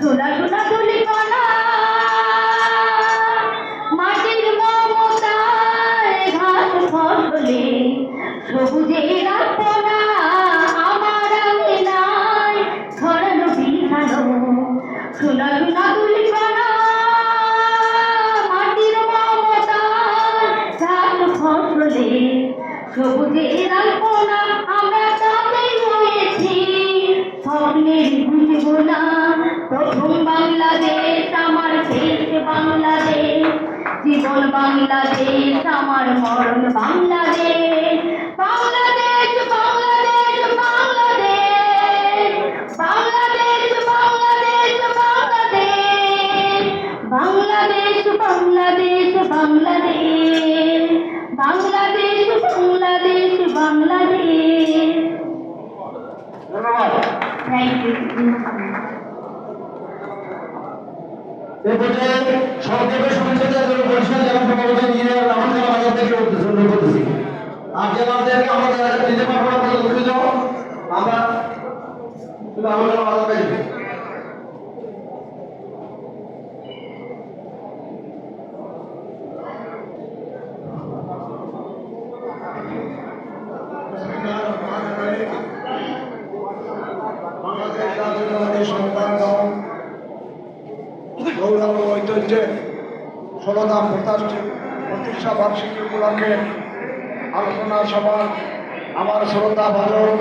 সোনা মাটির মমতায় ঘাস ফসলে, সবুজের ছড়ানো বিছানো সোনা মাটির মমতায় ঘাস ফসলে, সবুজের আপনা আমরা রয়েছি। স্বপ্নের প্রথম বাংলাদেশ আমার দেশ বাংলাদেশ। জীবন বাংলাদেশ আমার মরণ বাংলাদেশ বাংলাদেশ। এ পর্যায়ে সরকারের এবং নিয়ে রাহুল জেলা থেকে উদ্বোধন করতেছি। আর জেলাদেরকে আমরা যারা দিতে গৌরব ঐতিহ্যের ষোলতা প্রতিষ্ঠা বার্ষিকী উপলক্ষে আলোচনা সভা আমার শ্রদ্ধা ভাজন